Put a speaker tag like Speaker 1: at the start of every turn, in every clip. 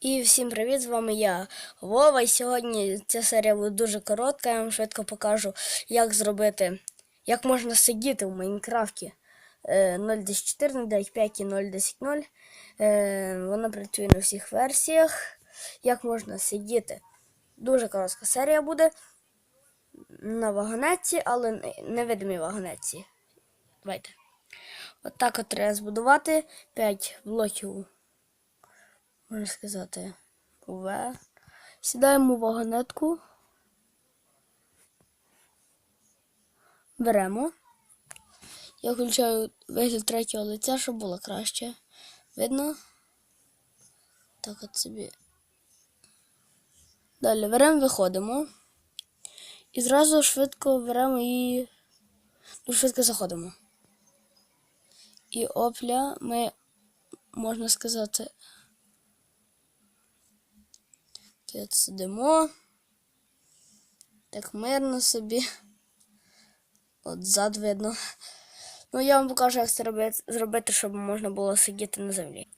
Speaker 1: І всім привіт! З вами я Вова. І сьогодні ця серія буде дуже коротка. Я вам швидко покажу, як зробити, як можна сидіти в Майнкрафті е, 0.10.4, 0.9.5 і 0.10.0. Е, Вона працює на всіх версіях. Як можна сидіти? Дуже коротка серія буде на вагонетці, але не- невидимій вагонетці. Давайте. Отак от треба збудувати 5 блоків можна сказати, В. Сідаємо в вагонетку. Беремо. Я включаю вигляд третього лиця, щоб було краще. Видно? Так от собі. Далі беремо, виходимо. І зразу швидко беремо і дуже швидко заходимо. І опля ми, можна сказати, Тут сидимо. Так мирно собі. От зад видно. Ну, я вам покажу, як це робити, зробити, щоб можна було сидіти на землі.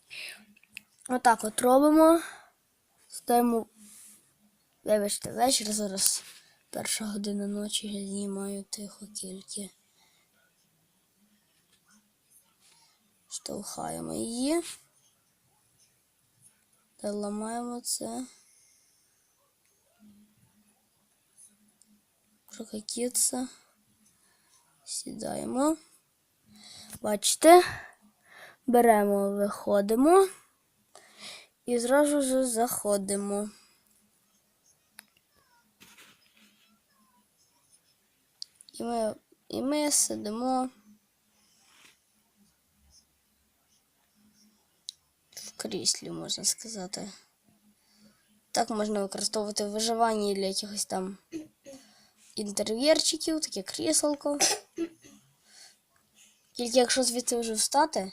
Speaker 1: Отак от робимо. Ставимо. Вибачте, вечір зараз. Перша година ночі я знімаю тихо тільки. Штовхаємо її. Та ламаємо це. Прокатитися. Сідаємо. Бачите, беремо, виходимо і зразу ж заходимо. І ми, і ми сидимо в кріслі, можна сказати. Так можна використовувати в виживанні для якихось там інтер'єрчиків, таке кріселко. Тільки якщо звідси вже встати,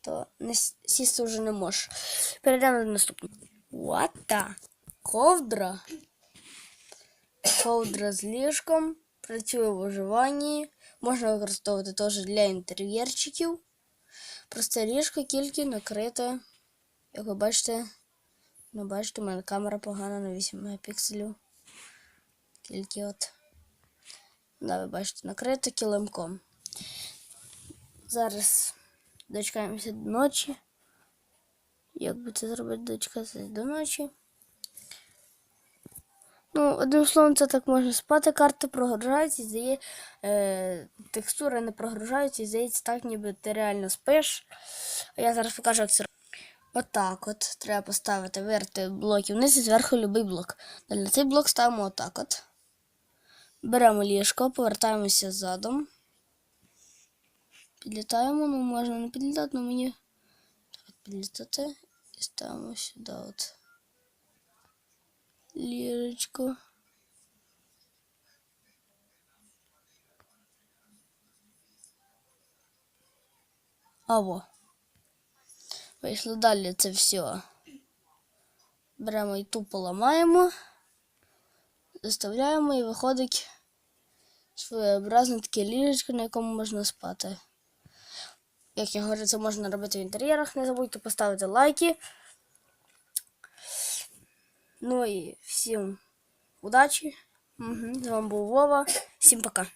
Speaker 1: то не сісти вже не можеш. Перейдемо до наступного. The? Ковдра. Ковдра з ліжком. Працює в виживанні. Можна використовувати теж для інтер'єрчиків. Просте ліжко тільки накрите. Як ви бачите, ну бачите, у мене камера погана на 8 мегапікселів. Тільки от. Да, ви бачите, накрито килимком. Зараз дочекаємося до ночі. Як би це зробити, дочекатися до ночі. Ну, одним словом, це так можна спати. Карти прогружаються, і здає, е, текстури не прогружаються, здається, так ніби ти реально спиш. А я зараз покажу, як це. Отак от. Треба поставити вирти блоки вниз і зверху будь-який блок. Далі на цей блок ставимо отак от. Беремо ліжко, повертаємося задом. Підлітаємо, ну можна не підлітати, але мені треба підлітати і ставимо сюди от ліжечко. Аво. Вийшло далі це все. Беремо і тупо ламаємо заставляємо і виходить своєобразне таке ліжечко, на якому можна спати. Як я говорю, це можна робити в інтер'єрах. Не забудьте поставити лайки. Ну і всім удачі. Угу. З вами був Вова. Всім пока.